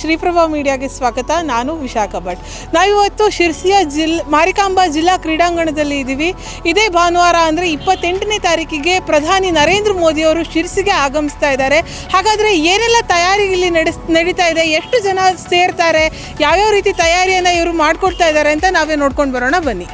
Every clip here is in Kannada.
ಶ್ರೀಪ್ರಭಾ ಮೀಡಿಯಾಗೆ ಸ್ವಾಗತ. ನಾನು ವಿಶಾಖ ಭಟ್. ನಾವಿವತ್ತು ಶಿರ್ಸಿಯ ಜಿಲ್, ಮಾರಿಕಾಂಬಾ ಜಿಲ್ಲಾ ಕ್ರೀಡಾಂಗಣದಲ್ಲಿ ಇದ್ದೀವಿ. ಇದೇ ಭಾನುವಾರ ಅಂದರೆ ಇಪ್ಪತ್ತೆಂಟನೇ ತಾರೀಕಿಗೆ ಪ್ರಧಾನಿ ನರೇಂದ್ರ ಮೋದಿಯವರು ಶಿರ್ಸಿಗೆ ಆಗಮಿಸ್ತಾ ಇದ್ದಾರೆ. ಹಾಗಾದರೆ ಏನೆಲ್ಲ ತಯಾರಿ ಇಲ್ಲಿ ನಡೆಸ್, ನಡೀತಾ ಇದೆ? ಎಷ್ಟು ಜನ ಸೇರ್ತಾರೆ? ಯಾವ್ಯಾವ ರೀತಿ ತಯಾರಿಯನ್ನು ಇವರು ಮಾಡಿಕೊಡ್ತಾ ಇದ್ದಾರೆ ಅಂತ ನಾವೇ ನೋಡ್ಕೊಂಡು ಬರೋಣ. ಬನ್ನಿ.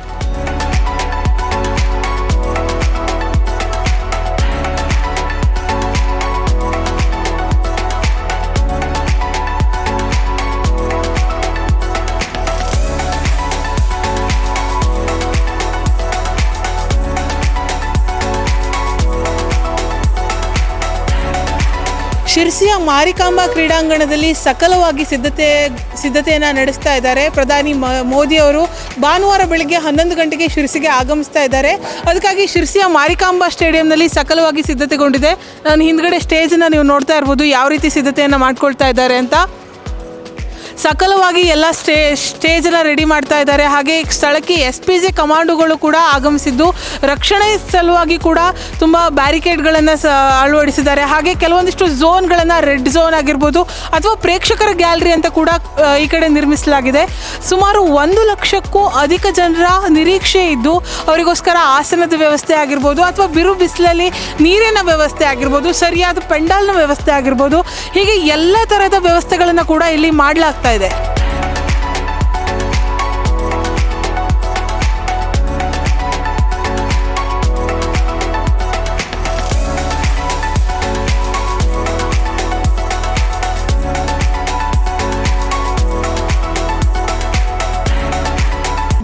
ಮಾರಿಕಾಂಬಾ ಕ್ರೀಡಾಂಗಣದಲ್ಲಿ ಸಕಲವಾಗಿ ಸಿದ್ಧತೆ, ಸಿದ್ಧತೆಯನ್ನು ನಡೆಸ್ತಾ ಇದ್ದಾರೆ. ಪ್ರಧಾನಿ ಮೋದಿ ಅವರು ಭಾನುವಾರ ಬೆಳಗ್ಗೆ ಹನ್ನೊಂದು ಗಂಟೆಗೆ ಶಿರ್ಸಿಗೆ ಆಗಮಿಸ್ತಾ ಇದ್ದಾರೆ. ಅದಕ್ಕಾಗಿ ಶಿರ್ಸಿಯ ಮಾರಿಕಾಂಬಾ ಸ್ಟೇಡಿಯಂನಲ್ಲಿ ಸಕಲವಾಗಿ ಸಿದ್ಧತೆಗೊಂಡಿದೆ. ನಾನು ಹಿಂದ್ಗಡೆ ಸ್ಟೇಜನ್ನು ನೀವು ನೋಡ್ತಾ ಇರ್ಬೋದು, ಯಾವ ರೀತಿ ಸಿದ್ಧತೆಯನ್ನು ಮಾಡ್ಕೊಳ್ತಾ ಇದ್ದಾರೆ ಅಂತ. ಸಕಲವಾಗಿ ಎಲ್ಲ ಸ್ಟೇ, ಸ್ಟೇಜನ್ನು ರೆಡಿ ಮಾಡ್ತಾ ಇದ್ದಾರೆ. ಹಾಗೆ ಸ್ಥಳಕ್ಕೆ ಎಸ್ ಪಿ ಜೆ ಕಮಾಂಡೋಗಳು ಕೂಡ ಆಗಮಿಸಿದ್ದು. ರಕ್ಷಣೆ ಸಲುವಾಗಿ ಕೂಡ ತುಂಬ ಬ್ಯಾರಿಕೇಡ್ಗಳನ್ನು ಅಳವಡಿಸಿದ್ದಾರೆ. ಹಾಗೆ ಕೆಲವೊಂದಿಷ್ಟು ಝೋನ್ಗಳನ್ನು ರೆಡ್ ಝೋನ್ ಆಗಿರ್ಬೋದು ಅಥವಾ ಪ್ರೇಕ್ಷಕರ ಗ್ಯಾಲರಿ ಅಂತ ಕೂಡ ಈ ಕಡೆ ನಿರ್ಮಿಸಲಾಗಿದೆ. ಸುಮಾರು ಒಂದು ಲಕ್ಷಕ್ಕೂ ಅಧಿಕ ಜನರ ನಿರೀಕ್ಷೆ ಇದ್ದು, ಅವರಿಗೋಸ್ಕರ ಆಸನದ ವ್ಯವಸ್ಥೆ ಆಗಿರ್ಬೋದು ಅಥವಾ ಬಿರು ಬಿಸಿಲಲ್ಲಿ ನೀರಿನ ವ್ಯವಸ್ಥೆ ಆಗಿರ್ಬೋದು, ಸರಿಯಾದ ಪೆಂಡಾಲ್ನ ವ್ಯವಸ್ಥೆ ಆಗಿರ್ಬೋದು. ಹೀಗೆ ಎಲ್ಲ ಥರದ ವ್ಯವಸ್ಥೆಗಳನ್ನು ಕೂಡ ಇಲ್ಲಿ ಮಾಡಲಾಗ್ತಾ ಇದೆ.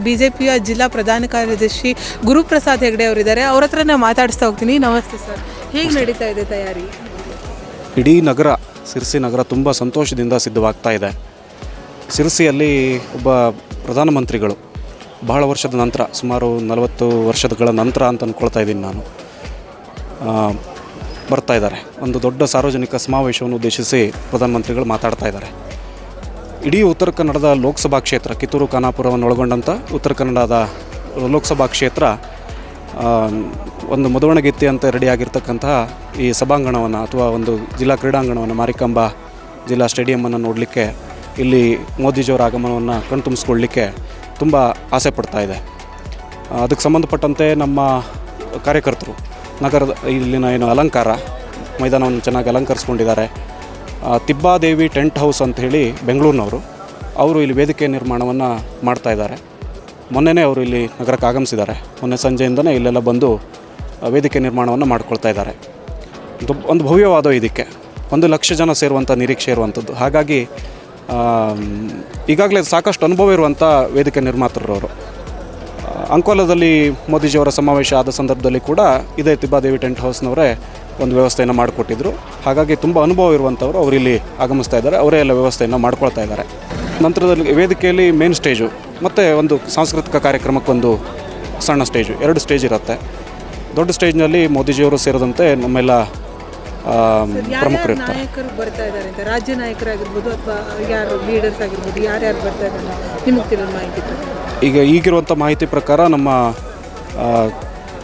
ಬಿಜೆಪಿಯ ಜಿಲ್ಲಾ ಪ್ರಧಾನ ಕಾರ್ಯದರ್ಶಿ ಗುರುಪ್ರಸಾದ್ ಹೆಗಡೆ ಅವರಿದ್ದಾರೆ. ಅವ್ರ ಹತ್ರನೇ ಮಾತಾಡಿಸ್ತಾ ಹೋಗ್ತೀನಿ. ನಮಸ್ತೆ ಸರ್. ಹೇಗೆ ನಡೀತಾ ಇದೆ ತಯಾರಿ? ಇಡೀ ನಗರ ಸಿರ್ಸಿ ನಗರ ತುಂಬ ಸಂತೋಷದಿಂದ ಸಿದ್ಧವಾಗ್ತಾ ಇದೆ. ಸಿರ್ಸಿಯಲ್ಲಿ ಒಬ್ಬ ಪ್ರಧಾನಮಂತ್ರಿಗಳು ಬಹಳ ವರ್ಷದ ನಂತರ, ಸುಮಾರು ನಲವತ್ತು ವರ್ಷಗಳ ನಂತರ ಅಂತ ಅಂದ್ಕೊಳ್ತಾ ಇದ್ದೀನಿ ನಾನು. ಬರ್ತಾ ಇದ್ದಾರೆ. ಒಂದು ದೊಡ್ಡ ಸಾರ್ವಜನಿಕ ಸಮಾವೇಶವನ್ನು ಉದ್ದೇಶಿಸಿ ಪ್ರಧಾನಮಂತ್ರಿಗಳು ಮಾತಾಡ್ತಾ ಇದ್ದಾರೆ. ಇಡೀ ಉತ್ತರ ಕನ್ನಡದ ಲೋಕಸಭಾ ಕ್ಷೇತ್ರ, ಕಿತ್ತೂರು ಖಾನಾಪುರವನ್ನು ಒಳಗೊಂಡಂಥ ಉತ್ತರ ಕನ್ನಡದ ಲೋಕಸಭಾ ಕ್ಷೇತ್ರ ಒಂದು ಮುದವಣಗಿತ್ತಿ ಅಂತ ರೆಡಿಯಾಗಿರ್ತಕ್ಕಂತಹ ಈ ಸಭಾಂಗಣವನ್ನು ಅಥವಾ ಒಂದು ಜಿಲ್ಲಾ ಕ್ರೀಡಾಂಗಣವನ್ನು ಮಾರಿಕಾಂಬ ಜಿಲ್ಲಾ ಸ್ಟೇಡಿಯಮ್ಮನ್ನು ನೋಡಲಿಕ್ಕೆ ಇಲ್ಲಿ ಮೋದಿಜಿಯವರ ಆಗಮನವನ್ನು ಕಣ್ತುಂಬಿಸ್ಕೊಳ್ಳಿಕ್ಕೆ ತುಂಬ ಆಸೆ ಪಡ್ತಾ ಇದೆ. ಅದಕ್ಕೆ ಸಂಬಂಧಪಟ್ಟಂತೆ ನಮ್ಮ ಕಾರ್ಯಕರ್ತರು, ನಗರದ ಇಲ್ಲಿನ ಏನು ಅಲಂಕಾರ, ಮೈದಾನವನ್ನು ಚೆನ್ನಾಗಿ ಅಲಂಕರಿಸ್ಕೊಂಡಿದ್ದಾರೆ. ತಿಬ್ಬಾದೇವಿ ಟೆಂಟ್ ಹೌಸ್ ಅಂತ ಹೇಳಿ ಬೆಂಗಳೂರಿನವರು, ಅವರು ಇಲ್ಲಿ ವೇದಿಕೆ ನಿರ್ಮಾಣವನ್ನು ಮಾಡ್ತಾ ಇದ್ದಾರೆ. ಮೊನ್ನೆನೇ ಅವರು ಇಲ್ಲಿ ನಗರಕ್ಕೆ ಆಗಮಿಸಿದ್ದಾರೆ. ಮೊನ್ನೆ ಸಂಜೆಯಿಂದನೇ ಇಲ್ಲೆಲ್ಲ ಬಂದು ವೇದಿಕೆ ನಿರ್ಮಾಣವನ್ನು ಮಾಡ್ಕೊಳ್ತಾ ಇದ್ದಾರೆ. ಒಂದು ಭವ್ಯವಾದ ಇದಕ್ಕೆ, ಒಂದು ಲಕ್ಷ ಜನ ಸೇರುವಂಥ ನಿರೀಕ್ಷೆ ಇರುವಂಥದ್ದು ಹಾಗಾಗಿ ಈಗಾಗಲೇ ಸಾಕಷ್ಟು ಅನುಭವ ಇರುವಂಥ ವೇದಿಕೆ ನಿರ್ಮಾತರವರು. ಅಂಕೋಲದಲ್ಲಿ ಮೋದಿಜಿಯವರ ಸಮಾವೇಶ ಆದ ಸಂದರ್ಭದಲ್ಲಿ ಕೂಡ ಇದೇ ತಿಬ್ಬಾದೇವಿ ಟೆಂಟ್ ಹೌಸ್ನವರೇ ಒಂದು ವ್ಯವಸ್ಥೆಯನ್ನು ಮಾಡಿಕೊಟ್ಟಿದ್ರು. ಹಾಗಾಗಿ ತುಂಬ ಅನುಭವ ಇರುವಂಥವರು ಅವರು ಇಲ್ಲಿ ಆಗಮಿಸ್ತಾ ಇದ್ದಾರೆ. ಅವರೇ ಎಲ್ಲ ವ್ಯವಸ್ಥೆಯನ್ನು ಮಾಡ್ಕೊಳ್ತಾ ಇದ್ದಾರೆ. ನಂತರದಲ್ಲಿ ವೇದಿಕೆಯಲ್ಲಿ ಮೇನ್ ಸ್ಟೇಜು ಮತ್ತು ಒಂದು ಸಾಂಸ್ಕೃತಿಕ ಕಾರ್ಯಕ್ರಮಕ್ಕೊಂದು ಸಣ್ಣ ಸ್ಟೇಜು ಎರಡು ಸ್ಟೇಜ್ ಇರುತ್ತೆ. ದೊಡ್ಡ ಸ್ಟೇಜ್ನಲ್ಲಿ ಮೋದಿಜಿಯವರು ಸೇರಿದಂತೆ ನಮ್ಮೆಲ್ಲ ಪ್ರಮುಖರು ಇರ್ತಾರೆ. ನಾಯಕರು ಬರ್ತಾ ಇದ್ದಾರೆ ಅಂತ? ರಾಜ್ಯ ನಾಯಕರಾಗಿರ್ಬೋದು ಅಥವಾ ಯಾರು ಲೀಡರ್ಸ್ ಆಗಿರ್ಬೋದು ಯಾರ್ಯಾರು ಬರ್ತಾ ಇದ್ದಾರೆ ನಿಮಗೆ ತಿಳಿದ ಮಾಹಿತಿ. ಈಗ ಈಗಿರುವಂಥ ಮಾಹಿತಿ ಪ್ರಕಾರ ನಮ್ಮ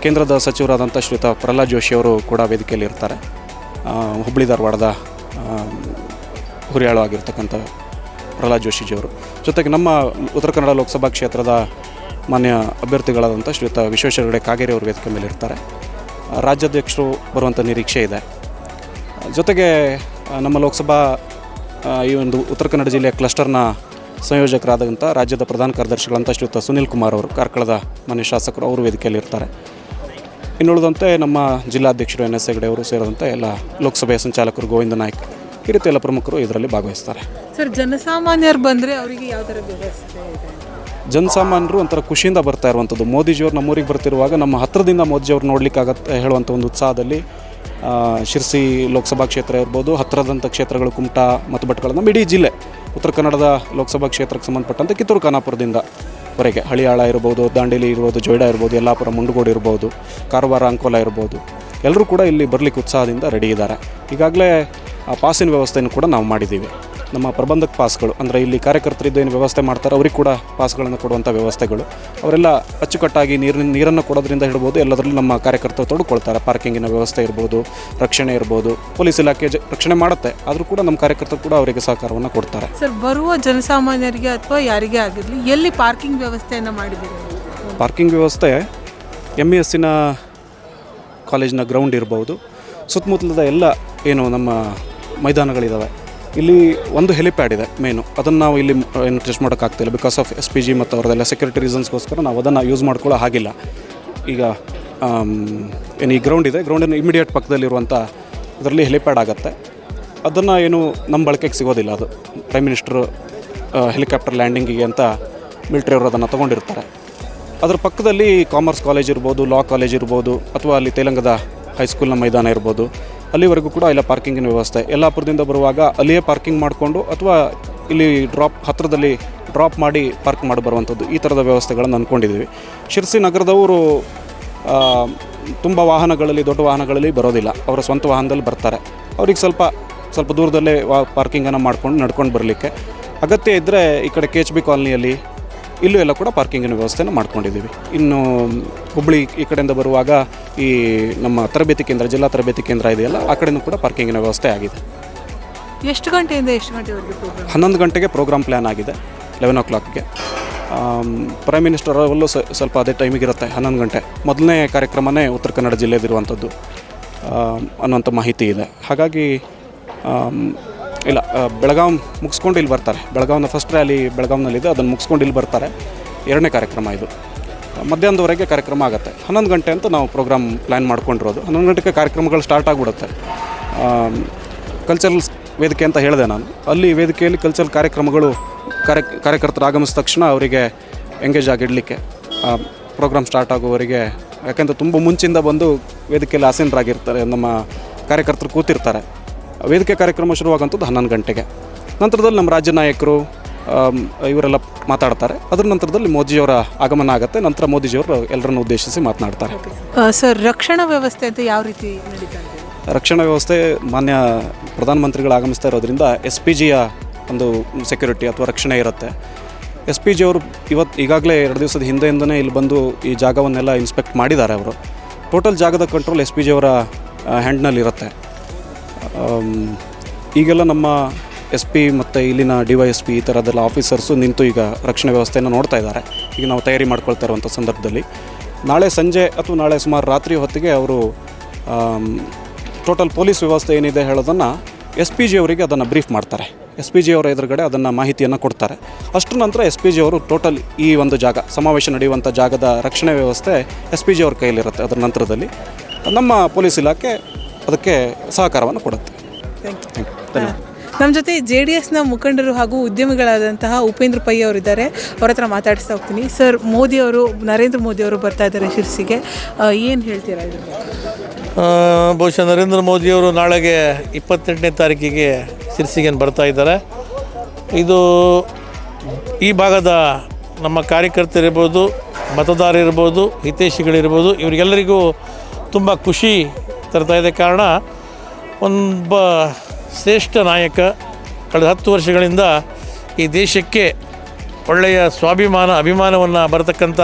ಕೇಂದ್ರದ ಸಚಿವರಾದಂಥ ಶ್ರೀತ ಪ್ರಹ್ಲಾದ್ ಜೋಶಿ ಅವರು ಕೂಡ ವೇದಿಕೆಯಲ್ಲಿ ಇರ್ತಾರೆ. ಹುಬ್ಬಳ್ಳಿ ಧಾರವಾಡದ ಹುರಿಯಾಳು ಆಗಿರ್ತಕ್ಕಂಥ ಪ್ರಹ್ಲಾದ್ ಜೋಶಿಜಿಯವರು ಜೊತೆಗೆ ನಮ್ಮ ಉತ್ತರ ಕನ್ನಡ ಲೋಕಸಭಾ ಕ್ಷೇತ್ರದ ಮಾನ್ಯ ಅಭ್ಯರ್ಥಿಗಳಾದಂಥ ಶ್ರೀಯುತ ವಿಶ್ವೇಶ್ವರ ಹೆಗಡೆ ಕಾಗೇರಿ ಅವರು ವೇದಿಕೆ ಮೇಲೆ ಇರ್ತಾರೆ. ರಾಜ್ಯಾಧ್ಯಕ್ಷರು ಬರುವಂಥ ನಿರೀಕ್ಷೆ ಇದೆ. ಜೊತೆಗೆ ನಮ್ಮ ಲೋಕಸಭಾ ಈ ಒಂದು ಉತ್ತರ ಕನ್ನಡ ಜಿಲ್ಲೆಯ ಕ್ಲಸ್ಟರ್ನ ಸಂಯೋಜಕರಾದಂಥ ರಾಜ್ಯದ ಪ್ರಧಾನ ಕಾರ್ಯದರ್ಶಿಗಳಂತ ಶ್ರೀಯುತ ಸುನಿಲ್ ಕುಮಾರ್ ಅವರು ಕಾರ್ಕಳದ ಮನೆ ಶಾಸಕರು ಅವರು ವೇದಿಕೆಯಲ್ಲಿ ಇರ್ತಾರೆ ಇನ್ನುಳಿದಂತೆ ನಮ್ಮ ಜಿಲ್ಲಾಧ್ಯಕ್ಷರು ಎನ್ ಎಸ್ ಹೆಗಡೆ ಅವರು ಸೇರಿದಂತೆ ಎಲ್ಲ ಲೋಕಸಭೆಯ ಸಂಚಾಲಕರು ಗೋವಿಂದ ನಾಯ್ಕ್ ಈ ರೀತಿ ಎಲ್ಲ ಪ್ರಮುಖರು ಇದರಲ್ಲಿ ಭಾಗವಹಿಸ್ತಾರೆ. ಸರ್ ಜನಸಾಮಾನ್ಯರು ಬಂದರೆ ಅವರಿಗೆ ಯಾವ ಥರ ವ್ಯವಸ್ಥೆ ಜನಸಾಮಾನ್ಯರು ಒಂಥರ ಖುಷಿಯಿಂದ ಬರ್ತಾ ಇರುವಂಥದ್ದು. ಮೋದಿಜಿಯವರು ನಮ್ಮೂರಿಗೆ ಬರ್ತಿರುವಾಗ ನಮ್ಮ ಹತ್ತಿರದಿಂದ ಮೋದಿಜಿಯವ್ರು ನೋಡಲಿಕ್ಕಾಗತ್ತೆ ಹೇಳುವಂಥ ಒಂದು ಉತ್ಸಾಹದಲ್ಲಿ ಶಿರ್ಸಿ ಲೋಕಸಭಾ ಕ್ಷೇತ್ರ ಇರ್ಬೋದು ಹತ್ತಿರದಂಥ ಕ್ಷೇತ್ರಗಳು ಕುಮಟಾ ಮತ್ತು ಭಟ್ಕಳ ನಮ್ಮ ಇಡೀ ಜಿಲ್ಲೆ. ಉತ್ತರ ಕನ್ನಡದ ಲೋಕಸಭಾ ಕ್ಷೇತ್ರಕ್ಕೆ ಸಂಬಂಧಪಟ್ಟಂತೆ ಕಿತ್ತೂರು ಖಾನಾಪುರದಿಂದ ವರೆಗೆ ಹಳಿಯಾಳ ಇರ್ಬೋದು, ದಾಂಡೇಲಿ ಇರ್ಬೋದು, ಜೊಯ್ಡಾ ಇರ್ಬೋದು, ಯಲ್ಲಾಪುರ, ಮುಂಡಗೋಡು ಇರ್ಬೋದು, ಕಾರವಾರ, ಅಂಕೋಲ ಇರ್ಬೋದು. ಎಲ್ಲರೂ ಕೂಡ ಇಲ್ಲಿ ಬರಲಿಕ್ಕೆ ಉತ್ಸಾಹದಿಂದ ರೆಡಿ ಇದ್ದಾರೆ. ಈಗಾಗಲೇ ಆ ಪಾಸಿನ ವ್ಯವಸ್ಥೆಯನ್ನು ಕೂಡ ನಾವು ಮಾಡಿದ್ದೀವಿ. ನಮ್ಮ ಪ್ರಬಂಧಕ ಪಾಸ್ಗಳು ಅಂದರೆ ಇಲ್ಲಿ ಕಾರ್ಯಕರ್ತರಿದ್ದು ಏನು ವ್ಯವಸ್ಥೆ ಮಾಡ್ತಾರೆ ಅವ್ರಿಗೆ ಕೂಡ ಪಾಸ್ಗಳನ್ನು ಕೊಡುವಂಥ ವ್ಯವಸ್ಥೆಗಳು. ಅವರೆಲ್ಲ ಅಚ್ಚುಕಟ್ಟಾಗಿ ನೀರಿನ ನೀರನ್ನು ಕೊಡೋದ್ರಿಂದ ಹಿಡ್ಬೋದು ಎಲ್ಲದರಲ್ಲೂ ನಮ್ಮ ಕಾರ್ಯಕರ್ತರು ತೊಡ್ಕೊಳ್ತಾರೆ. ಪಾರ್ಕಿಂಗಿನ ವ್ಯವಸ್ಥೆ ಇರ್ಬೋದು ರಕ್ಷಣೆ ಇರ್ಬೋದು ಪೊಲೀಸ್ ಇಲಾಖೆ ರಕ್ಷಣೆ ಮಾಡುತ್ತೆ. ಆದರೂ ಕೂಡ ನಮ್ಮ ಕಾರ್ಯಕರ್ತರು ಕೂಡ ಅವರಿಗೆ ಸಹಕಾರವನ್ನು ಕೊಡ್ತಾರೆ. ಸರ್ ಬರುವ ಜನಸಾಮಾನ್ಯರಿಗೆ ಅಥವಾ ಯಾರಿಗೇ ಆಗಿರಲಿ ಎಲ್ಲಿ ಪಾರ್ಕಿಂಗ್ ವ್ಯವಸ್ಥೆಯನ್ನು ಮಾಡಿದ್ದೀರಿ? ಪಾರ್ಕಿಂಗ್ ವ್ಯವಸ್ಥೆ ಎಂ ಇ ಎಸ್ಸಿನ ಕಾಲೇಜಿನ ಗ್ರೌಂಡ್ ಇರ್ಬೋದು. ಸುತ್ತಮುತ್ತಲದ ಎಲ್ಲ ಏನು ನಮ್ಮ ಮೈದಾನಗಳಿದ್ದಾವೆ ಇಲ್ಲಿ ಒಂದು ಹೆಲಿಪ್ಯಾಡ್ ಇದೆ ಮೇನು ಅದನ್ನು ನಾವು ಇಲ್ಲಿ ಏನು test ಮಾಡೋಕ್ಕಾಗ್ತಿಲ್ಲ because of S P G ಮತ್ತು ಅವ್ರದ್ದೆಲ್ಲ ಸೆಕ್ಯೂರಿಟಿ ರೀಸನ್ಸ್ಗೋಸ್ಕರ ನಾವು ಅದನ್ನು ಯೂಸ್ ಮಾಡ್ಕೊಳ್ಳೋ ಹಾಗಿಲ್ಲ. ಈಗ ಏನು ಈ ಗ್ರೌಂಡ್ ಇದೆ ಗ್ರೌಂಡಿನ ಇಮಿಡಿಯೇಟ್ ಪಕ್ಕದಲ್ಲಿರುವಂಥ ಇದರಲ್ಲಿ ಹೆಲಿಪ್ಯಾಡ್ ಆಗುತ್ತೆ. ಅದನ್ನು ಏನು ನಮ್ಮ ಬಳಕೆಗೆ ಸಿಗೋದಿಲ್ಲ ಅದು. ಪ್ರೈಮ್ ಮಿನಿಸ್ಟರ್ ಹೆಲಿಕಾಪ್ಟರ್ ಲ್ಯಾಂಡಿಂಗಿಗೆ ಅಂತ ಮಿಲ್ಟ್ರಿ ಅವರು ಅದನ್ನು ತೊಗೊಂಡಿರ್ತಾರೆ. ಅದರ ಪಕ್ಕದಲ್ಲಿ ಕಾಮರ್ಸ್ ಕಾಲೇಜ್ ಇರ್ಬೋದು ಲಾ ಕಾಲೇಜ್ ಇರ್ಬೋದು, ಅಥವಾ ಅಲ್ಲಿ ತೆಲಂಗದ ಹೈಸ್ಕೂಲ್ನ ಮೈದಾನ ಇರ್ಬೋದು. ಅಲ್ಲಿವರೆಗೂ ಕೂಡ ಇಲ್ಲ ಪಾರ್ಕಿಂಗಿನ ವ್ಯವಸ್ಥೆ. ಯಲ್ಲಾಪುರದಿಂದ ಬರುವಾಗ ಅಲ್ಲಿಯೇ ಪಾರ್ಕಿಂಗ್ ಮಾಡಿಕೊಂಡು ಅಥವಾ ಇಲ್ಲಿ ಡ್ರಾಪ್ ಹತ್ತಿರದಲ್ಲಿ ಡ್ರಾಪ್ ಮಾಡಿ ಪಾರ್ಕ್ ಮಾಡಿ ಬರುವಂಥದ್ದು ಈ ಥರದ ವ್ಯವಸ್ಥೆಗಳನ್ನು ಅಂದ್ಕೊಂಡಿದ್ದೀವಿ ಶಿರ್ಸಿ ನಗರದವರು ತುಂಬ ವಾಹನಗಳಲ್ಲಿ, ದೊಡ್ಡ ವಾಹನಗಳಲ್ಲಿ ಬರೋದಿಲ್ಲ. ಅವರ ಸ್ವಂತ ವಾಹನದಲ್ಲಿ ಬರ್ತಾರೆ. ಅವ್ರಿಗೆ ಸ್ವಲ್ಪ ಸ್ವಲ್ಪ ದೂರದಲ್ಲೇ ವಾ, ಪಾರ್ಕಿಂಗನ್ನು ಮಾಡ್ಕೊಂಡು, ನಡ್ಕೊಂಡು ಬರಲಿಕ್ಕೆ. ಅಗತ್ಯ ಇದ್ದರೆ ಈ ಕಡೆ ಕೆ ಎಚ್ ಬಿ ಕಾಲನಿಯಲ್ಲಿ ಇಲ್ಲೂ ಎಲ್ಲ ಕೂಡ ಪಾರ್ಕಿಂಗಿನ ವ್ಯವಸ್ಥೆಯನ್ನು ಮಾಡ್ಕೊಂಡಿದ್ದೀವಿ. ಇನ್ನು ಹುಬ್ಬಳ್ಳಿ ಈ ಕಡೆಯಿಂದ ಬರುವಾಗ ಈ ನಮ್ಮ ತರಬೇತಿ ಕೇಂದ್ರ ಜಿಲ್ಲಾ ತರಬೇತಿ ಕೇಂದ್ರ ಇದೆಯಲ್ಲ ಆ ಕಡೆಯೂ ಕೂಡ ಪಾರ್ಕಿಂಗಿನ ವ್ಯವಸ್ಥೆ ಆಗಿದೆ. ಎಷ್ಟು ಗಂಟೆಯಿಂದ ಎಷ್ಟು ಗಂಟೆವರೆಗೆ ಹನ್ನೊಂದು ಗಂಟೆಗೆ ಪ್ರೋಗ್ರಾಮ್ ಪ್ಲ್ಯಾನ್ ಆಗಿದೆ ಲೆವೆನ್ ಓ ಕ್ಲಾಕ್ಗೆ ಪ್ರೈಮ್ ಮಿನಿಸ್ಟರ್ ಅವರಲ್ಲೂ ಸ್ವಲ್ಪ ಅದೇ ಟೈಮಿಗೆ ಇರುತ್ತೆ ಹನ್ನೊಂದು ಗಂಟೆ. ಮೊದಲನೇ ಕಾರ್ಯಕ್ರಮನೇ ಉತ್ತರ ಕನ್ನಡ ಜಿಲ್ಲೆಯಲ್ಲಿರುವಂಥದ್ದು. ಅನ್ನುವಂಥ ಮಾಹಿತಿ ಇದೆ. ಹಾಗಾಗಿ ಇಲ್ಲ ಬೆಳಗಾವಿ ಬೆಳಗಾಂ ಮುಗಿಸ್ಕೊಂಡು ಇಲ್ಲಿ ಬರ್ತಾರೆ. ಬೆಳಗಾವಿನ ಫಸ್ಟ್ ರ್ಯಾಲಿ ಬೆಳಗಾವಿನಲ್ಲಿದೆ ಅದನ್ನು ಮುಗಿಸ್ಕೊಂಡು ಇಲ್ಲಿ ಬರ್ತಾರೆ. ಎರಡನೇ ಕಾರ್ಯಕ್ರಮ ಇದು. ಮಧ್ಯಾಹ್ನದವರೆಗೆ ಕಾರ್ಯಕ್ರಮ ಆಗುತ್ತೆ. ಹನ್ನೊಂದು ಗಂಟೆ ಅಂತ ನಾವು ಪ್ರೋಗ್ರಾಮ್ ಪ್ಲ್ಯಾನ್ ಮಾಡ್ಕೊಂಡಿರೋದು. ಹನ್ನೊಂದು ಗಂಟೆಗೆ ಕಾರ್ಯಕ್ರಮಗಳು ಸ್ಟಾರ್ಟ್ ಆಗಿಬಿಡುತ್ತೆ. ಕಲ್ಚರಲ್ ವೇದಿಕೆ ಅಂತ ಹೇಳಿದೆ ನಾನು. ಅಲ್ಲಿ ವೇದಿಕೆಯಲ್ಲಿ ಕಲ್ಚರಲ್ ಕಾರ್ಯಕ್ರಮಗಳು ಕಾರ್ಯ, ಕಾರ್ಯಕರ್ತರು ಆಗಮಿಸಿದ ತಕ್ಷಣ ಅವರಿಗೆ ಎಂಗೇಜ್ ಆಗಿಡಲಿಕ್ಕೆ ಪ್ರೋಗ್ರಾಮ್ ಸ್ಟಾರ್ಟ್ ಆಗೋವರಿಗೆ ಯಾಕೆಂದರೆ ತುಂಬ ಮುಂಚಿಂದ ಬಂದು ವೇದಿಕೆಯಲ್ಲಿ ಆಸೀನರಾಗಿರ್ತಾರೆ ನಮ್ಮ ಕಾರ್ಯಕರ್ತರು ಕೂತಿರ್ತಾರೆ. ವೇದಿಕೆ ಕಾರ್ಯಕ್ರಮ ಶುರುವಾಗಂಥದ್ದು ಹನ್ನೊಂದು ಗಂಟೆಗೆ. ನಂತರದಲ್ಲಿ ನಮ್ಮ ರಾಜ್ಯ ನಾಯಕರು ಇವರೆಲ್ಲ ಮಾತಾಡ್ತಾರೆ. ಅದರ ನಂತರದಲ್ಲಿ ಮೋದಿಯವರ ಆಗಮನ ಆಗುತ್ತೆ. ನಂತರ ಮೋದಿಜಿಯವರು ಎಲ್ಲರನ್ನು ಉದ್ದೇಶಿಸಿ ಮಾತನಾಡ್ತಾರೆ. ಸರ್ ರಕ್ಷಣಾ ವ್ಯವಸ್ಥೆ ಅಂತ ಯಾವ ರೀತಿ ರಕ್ಷಣಾ ವ್ಯವಸ್ಥೆ ಮಾನ್ಯ ಪ್ರಧಾನಮಂತ್ರಿಗಳು ಆಗಮಿಸ್ತಾ ಇರೋದ್ರಿಂದ ಎಸ್ ಪಿ ಜಿಯ ಒಂದು ಸೆಕ್ಯೂರಿಟಿ ಅಥವಾ ರಕ್ಷಣೆ ಇರುತ್ತೆ. ಎಸ್ ಪಿ ಜಿ ಅವರು ಇವತ್ತು ಈಗಾಗಲೇ ಎರಡು ದಿವಸದ ಹಿಂದೆಯಿಂದನೇ ಇಲ್ಲಿ ಬಂದು ಈ ಜಾಗವನ್ನೆಲ್ಲ ಇನ್ಸ್ಪೆಕ್ಟ್ ಮಾಡಿದ್ದಾರೆ ಅವರು. ಟೋಟಲ್ ಜಾಗದ ಕಂಟ್ರೋಲ್ ಎಸ್ ಪಿ ಜಿಯವರ ಹ್ಯಾಂಡ್ನಲ್ಲಿರುತ್ತೆ ಈಗೆಲ್ಲ ನಮ್ಮ ಎಸ್ ಪಿ ಮತ್ತು ಇಲ್ಲಿನ ಡಿ ವೈ ಎಸ್ ಪಿ ಈ ಥರದ್ದೆಲ್ಲ ಆಫೀಸರ್ಸು ನಿಂತು ಈಗ ರಕ್ಷಣಾ ವ್ಯವಸ್ಥೆಯನ್ನು ನೋಡ್ತಾ ಇದ್ದಾರೆ. ಈಗ ನಾವು ತಯಾರಿ ಮಾಡ್ಕೊಳ್ತಾ ಇರುವಂಥ ಸಂದರ್ಭದಲ್ಲಿ. ನಾಳೆ ಸಂಜೆ ಅಥವಾ ನಾಳೆ ಸುಮಾರು ರಾತ್ರಿ ಹೊತ್ತಿಗೆ ಅವರು ಟೋಟಲ್ ಪೊಲೀಸ್ ವ್ಯವಸ್ಥೆ ಏನಿದೆ ಹೇಳೋದನ್ನು ಎಸ್ ಪಿ ಜಿ ಅವರಿಗೆ ಅದನ್ನು ಬ್ರೀಫ್ ಮಾಡ್ತಾರೆ. ಎಸ್ ಪಿ ಜಿ ಅವರ ಎದುರುಗಡೆ ಅದನ್ನು ಮಾಹಿತಿಯನ್ನು ಕೊಡ್ತಾರೆ. ಅಷ್ಟು ನಂತರ ಎಸ್ ಪಿ ಜಿ ಅವರು ಟೋಟಲ್ ಈ ಒಂದು ಜಾಗ, ಸಮಾವೇಶ ನಡೆಯುವಂಥ ಜಾಗದ ರಕ್ಷಣೆ ವ್ಯವಸ್ಥೆ ಎಸ್ ಪಿ ಜಿ ಅವ್ರ ಕೈಯಲ್ಲಿರುತ್ತೆ ಅದರ ನಂತರದಲ್ಲಿ. ನಮ್ಮ ಪೊಲೀಸ್ ಇಲಾಖೆ ಅದಕ್ಕೆ ಸಹಕಾರವನ್ನು ಕೊಡುತ್ತೆ. ಥ್ಯಾಂಕ್ ಯು ಧನ್ಯವಾದ. ನಮ್ಮ ಜೊತೆ ಜೆ ಡಿ ಎಸ್ನ ಮುಖಂಡರು ಹಾಗೂ ಉದ್ಯಮಿಗಳಾದಂತಹ ಉಪೇಂದ್ರ ಪೈ ಅವರಿದ್ದಾರೆ. ಅವ್ರ ಹತ್ರ ಮಾತಾಡಿಸ್ತಾ ಹೋಗ್ತೀನಿ. ಸರ್ ಮೋದಿ ಅವರು ನರೇಂದ್ರ ಮೋದಿ ಅವರು ಬರ್ತಾ ಇದ್ದಾರೆ ಶಿರ್ಸಿಗೆ. ಏನು ಹೇಳ್ತೀರಾ ಇದ್ರ ಬಗ್ಗೆ? ಆ, ಬಹುಶಃ ನರೇಂದ್ರ ಮೋದಿಯವರು ನಾಳೆಗೆ ಇಪ್ಪತ್ತೆಂಟನೇ ತಾರೀಕಿಗೆ ಶಿರ್ಸಿಗೆ ಬರ್ತಾ ಇದ್ದಾರೆ. ಇದು ಈ ಭಾಗದ ನಮ್ಮ ಕಾರ್ಯಕರ್ತರಿರ್ಬೋದು ಮತದಾರರಿರ್ಬೋದು ಹಿತೈಷಿಗಳಿರ್ಬೋದು ಇವರಿಗೆಲ್ಲರಿಗೂ ತುಂಬ ಖುಷಿ ತರ್ತಾ ಇದೆ ಕಾರಣ ಒಬ್ಬ ಶ್ರೇಷ್ಠ ನಾಯಕ ಕಳೆದ ಹತ್ತು ವರ್ಷಗಳಿಂದ ಈ ದೇಶಕ್ಕೆ ಒಳ್ಳೆಯ ಸ್ವಾಭಿಮಾನ, ಅಭಿಮಾನವನ್ನು ಬರತಕ್ಕಂಥ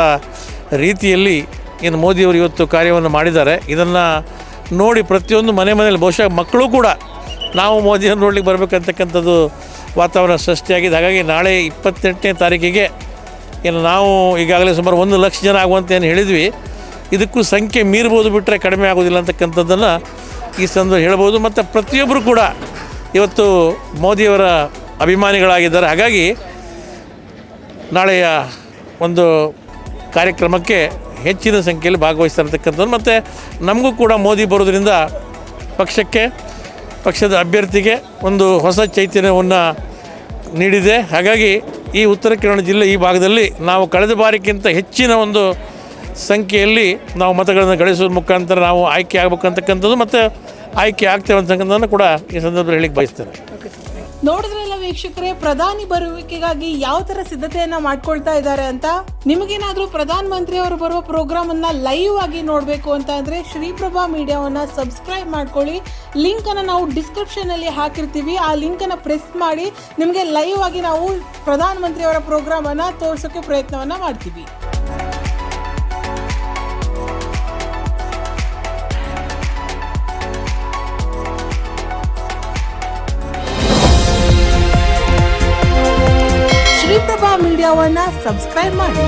ರೀತಿಯಲ್ಲಿ ಏನು ಮೋದಿಯವರು ಇವತ್ತು ಕಾರ್ಯವನ್ನು ಮಾಡಿದ್ದಾರೆ. ಇದನ್ನು ನೋಡಿ ಪ್ರತಿಯೊಂದು ಮನೆ ಮನೆಯಲ್ಲಿ, ಬಹುಶಃ ಮಕ್ಕಳು ಕೂಡ ನಾವು ಮೋದಿಯನ್ನು ನೋಡ್ಲಿಕ್ಕೆ ಬರಬೇಕಂತಕ್ಕಂಥದ್ದು ವಾತಾವರಣ ಸೃಷ್ಟಿಯಾಗಿದೆ. ಹಾಗಾಗಿ ನಾಳೆ ಇಪ್ಪತ್ತೆಂಟನೇ ತಾರೀಕಿಗೆ ಏನು ನಾವು ಈಗಾಗಲೇ ಸುಮಾರು ಒಂದು ಲಕ್ಷ ಜನ ಆಗುವಂತ ಏನು ಹೇಳಿದ್ವಿ. ಇದಕ್ಕೂ ಸಂಖ್ಯೆ ಮೀರ್ಬೋದು ಬಿಟ್ಟರೆ ಕಡಿಮೆ ಆಗೋದಿಲ್ಲ ಅಂತಕ್ಕಂಥದ್ದನ್ನು ಈ ಸಂದರ್ಭ ಹೇಳ್ಬೋದು ಮತ್ತು ಪ್ರತಿಯೊಬ್ಬರು ಕೂಡ ಇವತ್ತು ಮೋದಿಯವರ ಅಭಿಮಾನಿಗಳಾಗಿದ್ದಾರೆ. ಹಾಗಾಗಿ ನಾಳೆಯ ಒಂದು ಕಾರ್ಯಕ್ರಮಕ್ಕೆ ಹೆಚ್ಚಿನ ಸಂಖ್ಯೆಯಲ್ಲಿ ಭಾಗವಹಿಸ್ತಾರತಕ್ಕಂಥದ್ದು. ಮತ್ತು ನಮಗೂ ಕೂಡ ಮೋದಿ ಬರೋದರಿಂದ ಪಕ್ಷಕ್ಕೆ, ಪಕ್ಷದ ಅಭ್ಯರ್ಥಿಗೆ ಒಂದು ಹೊಸ ಚೈತನ್ಯವನ್ನು ನೀಡಿದೆ. ಹಾಗಾಗಿ ಈ ಉತ್ತರ ಕನ್ನಡ ಜಿಲ್ಲೆ ಈ ಭಾಗದಲ್ಲಿ ನಾವು ಕಳೆದ ಬಾರಿಗಿಂತ ಹೆಚ್ಚಿನ ಒಂದು ಸಂಖ್ಯೆಯಲ್ಲಿ ನಾವು ಮತಗಳನ್ನು ಗಳಿಸೋದ್ರ ಮುಖಾಂತರ ನಾವು ಆಯ್ಕೆ ಆಗ್ಬೇಕಂತಕ್ಕಂಥದ್ದು ಮತ್ತು ಆಯ್ಕೆ ಆಗ್ತೇವೆ ಅಂತಕ್ಕಂಥದ್ದನ್ನು ಕೂಡ ಈ ಸಂದರ್ಭದಲ್ಲಿ ಹೇಳಿಕ್ಕೆ ಬಯಸ್ತೇನೆ. ನೋಡಿದ್ರಲ್ಲ ವೀಕ್ಷಕರೇ, ಪ್ರಧಾನಿ ಬರುವಿಕೆಗಾಗಿ ಯಾವ ತರ ಸಿದ್ಧತೆಯನ್ನ ಮಾಡ್ಕೊಳ್ತಾ ಇದ್ದಾರೆ ಅಂತ? ನಿಮಗೇನಾದ್ರೂ ಪ್ರಧಾನ ಮಂತ್ರಿ ಅವರು ಬರುವ ಪ್ರೋಗ್ರಾಮ್ ಅನ್ನ ಲೈವ್ ಆಗಿ ನೋಡಬೇಕು ಅಂತ ಅಂದ್ರೆ ಶ್ರೀಪ್ರಭಾ ಮೀಡಿಯಾವನ್ನ ಸಬ್ಸ್ಕ್ರೈಬ್ ಮಾಡ್ಕೊಳ್ಳಿ. ಲಿಂಕ್ ಅನ್ನ ನಾವು ಡಿಸ್ಕ್ರಿಪ್ಷನ್ ಅಲ್ಲಿ ಹಾಕಿರ್ತೀವಿ. ಆ ಲಿಂಕ್ ಅನ್ನ ಪ್ರೆಸ್ ಮಾಡಿ ನಿಮಗೆ ಲೈವ್ ಆಗಿ ನಾವು ಪ್ರಧಾನ ಮಂತ್ರಿ ಅವರ ಪ್ರೋಗ್ರಾಮ್ ಅನ್ನ ತೋರ್ಸೋಕೆ ಪ್ರಯತ್ನವನ್ನ ಮಾಡ್ತೀವಿ. ಮೀಡಿಯಾವನ್ನ ಸಬ್ಸ್ಕ್ರೈಬ್ ಮಾಡಿ.